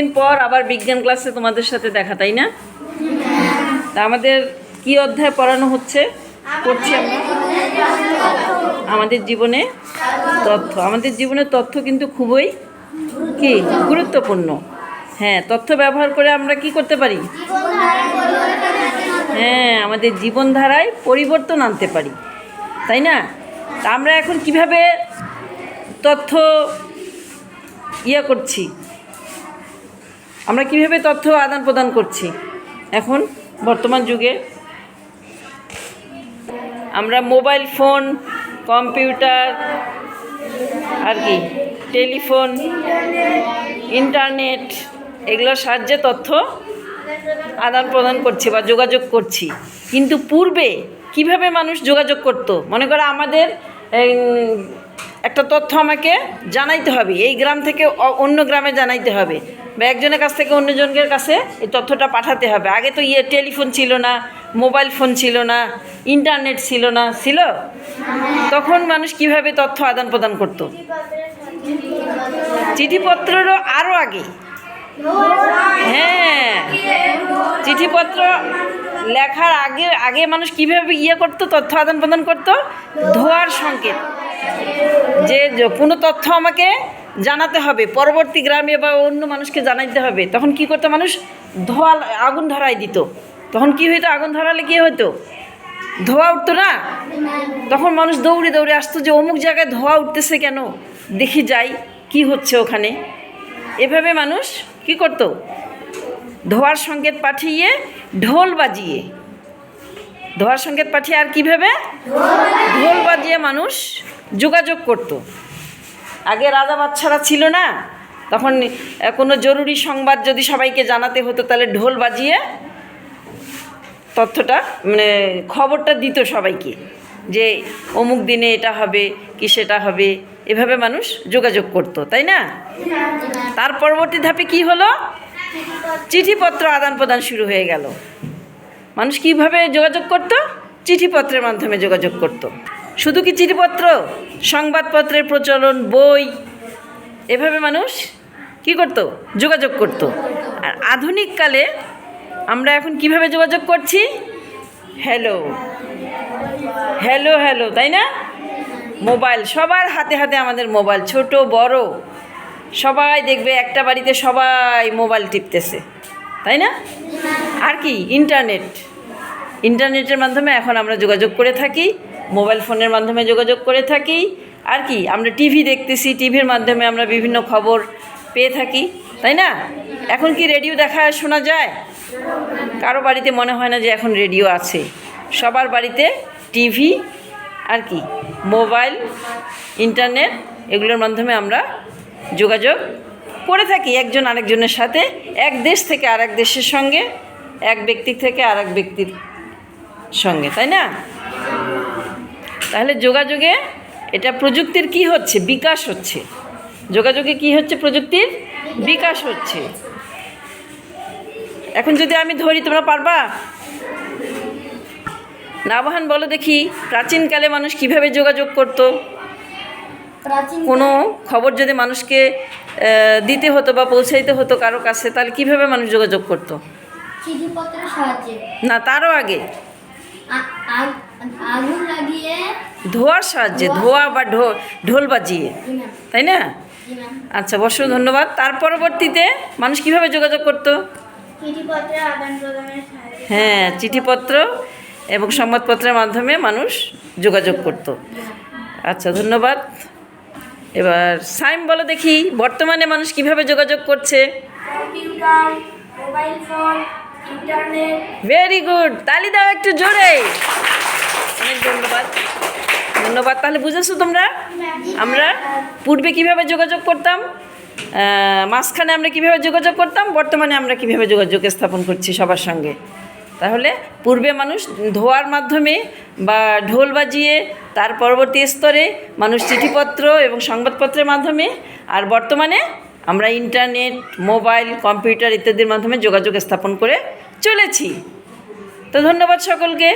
দিন পর আবার বিজ্ঞান ক্লাসে তোমাদের সাথে দেখা, তাই না? তা আমাদের কি অধ্যায় পড়ানো হচ্ছে? আমরা। আমাদের জীবনে তথ্য। আমাদের জীবনে তথ্য কিন্তু খুবই কি? গুরুত্বপূর্ণ। হ্যাঁ তথ্য ব্যবহার করে আমরা কি করতে পারি? হ্যাঁ আমাদের জীবনধারায় পরিবর্তন আনতে পারি, তাই না? আমরা এখন কীভাবে তথ্য ইয়ে করছি? আমরা কীভাবে তথ্য আদান প্রদান করছি? এখন বর্তমান যুগে আমরা মোবাইল ফোন, কম্পিউটার, আর কি, টেলিফোন, ইন্টারনেট, এগুলোর সাহায্যে তথ্য আদান প্রদান করছি বা যোগাযোগ করছি। কিন্তু পূর্বে কীভাবে মানুষ যোগাযোগ করত? মনে করো আমাদের একটা তথ্য আমাকে জানাইতে হবে। এই গ্রাম থেকে অন্য গ্রামে জানাইতে হবে। বা একজনের কাছ থেকে অন্যজনের কাছে এই তথ্যটা পাঠাতে হবে। আগে তো ইয়ে টেলিফোন ছিল না, মোবাইল ফোন ছিল না, ইন্টারনেট ছিল না, ছিল? তখন মানুষ কীভাবে তথ্য আদান প্রদান করতো? চিঠিপত্রেরও আরও আগে। হ্যাঁ চিঠিপত্র লেখার আগে আগে মানুষ কীভাবে ইয়ে করতো, তথ্য আদান প্রদান করতো? ধোয়ার সংকেত। যে কোনো তথ্য আমাকে জানাতে হবে, পরবর্তী গ্রামে বা অন্য মানুষকে জানাইতে হবে, তখন কি করতো মানুষ? ধোয়া আগুন ধরাই দিত। তখন কি হইতো? আগুন ধরালে কি হতো ধোয়া উঠতো না? তখন মানুষ দৌড়ে দৌড়ে আসতো যে, অমুক জায়গায় ধোয়া উঠতেছে কেন? দেখি যাই, কি হচ্ছে ওখানে? এভাবে মানুষ কি করতো? ধোয়ার সংকেত পাঠিয়ে ঢোল বাজিয়ে। ধোয়ার সংকেত পাঠিয়ে আর কীভাবে? ঢোল বাজিয়ে মানুষ যোগাযোগ করত। আগে রাজা বাচ্চারা ছিল না, তখন কোনো জরুরি সংবাদ যদি সবাইকে জানাতে হতো, তাহলে ঢোল বাজিয়ে তথ্যটা মানে খবরটা দিত সবাইকে, যে অমুক দিনে এটা হবে, কি সেটা হবে, এভাবে মানুষ যোগাযোগ করত, তাই না? তার পরবর্তী ধাপে কি হলো? চিঠিপত্র আদান প্রদান শুরু হয়ে গেল। মানুষ কীভাবে যোগাযোগ করত? চিঠিপত্রের মাধ্যমে যোগাযোগ করত। শুধু কি চিঠিপত্র? সংবাদপত্রের প্রচলন, বই? এভাবে মানুষ কি করত? যোগাযোগ করত। আর আধুনিক কালে আমরা এখন কীভাবে যোগাযোগ করছি? হ্যালো হ্যালো হ্যালো তাই না? মোবাইল সবার হাতে হাতে আমাদের মোবাইল ছোট, বড়। সবাই দেখবে একটা বাড়িতে সবাই মোবাইল টিপতেছে। তাই না? আর কি? ইন্টারনেট ইন্টারনেটের মাধ্যমে এখন আমরা যোগাযোগ করে থাকি। মোবাইল ফোনের মাধ্যমে যোগাযোগ করে থাকি। আর কি, আমরা টিভি দেখতেছি, টিভির মাধ্যমে আমরা বিভিন্ন খবর পেয়ে থাকি, তাই না? এখন কি রেডিও দেখা শোনা যায়? কারও বাড়িতে মনে হয় না যে এখন রেডিও আছে। সবার বাড়িতে টিভি আর কি, মোবাইল, ইন্টারনেট, এগুলোর মাধ্যমে আমরা যোগাযোগ করে থাকি একজন আরেকজনের সাথে, এক দেশ থেকে আরেক দেশের সঙ্গে, এক ব্যক্তি থেকে আরেক ব্যক্তির সঙ্গে, তাই না? তাহলে যোগাযোগে এটা প্রযুক্তির কি হচ্ছে? বিকাশ হচ্ছে। যোগাযোগে কি হচ্ছে প্রযুক্তির? বিকাশ হচ্ছে। এখন যদি আমি ধরি তোমরা পারবা? নাবাহান বলো দেখি প্রাচীনকালে মানুষ কীভাবে যোগাযোগ করতো? কোনো খবর যদি মানুষকে দিতে হতো বা পৌঁছাইতে হতো কারও কাছে তাহলে কীভাবে মানুষ যোগাযোগ করতো? না তারও আগে। আগুন লাগিয়ে ধোয়ার সাহায্যে ধোয়া বা ঢোল বাজিয়ে তাই না? আচ্ছা বর্ষ ধন্যবাদ। তার পরবর্তীতে মানুষ কীভাবে যোগাযোগ করতো? হ্যাঁ চিঠিপত্র এবং সংবাদপত্রের মাধ্যমে মানুষ যোগাযোগ করত। আচ্ছা ধন্যবাদ। এবার সাইম বলো দেখি বর্তমানে মানুষ কীভাবে যোগাযোগ করছে? ভেরি গুড তালি দাও একটু জোরে। অনেক ধন্যবাদ। ধন্যবাদ। তাহলে বুঝেছ তোমরা? আমরা পূর্বে কীভাবে যোগাযোগ করতাম মাঝখানে আমরা কীভাবে যোগাযোগ করতাম, বর্তমানে আমরা কীভাবে যোগাযোগ স্থাপন করছি সবার সঙ্গে। তাহলে পূর্বে মানুষ ধোয়ার মাধ্যমে বা ঢোল বাজিয়ে, তার পরবর্তী স্তরে মানুষ চিঠিপত্র এবং সংবাদপত্রের মাধ্যমে, আর বর্তমানে আমরা ইন্টারনেট, মোবাইল, কম্পিউটার ইত্যাদির মাধ্যমে যোগাযোগ স্থাপন করে চলেছি। তো ধন্যবাদ সকলকে।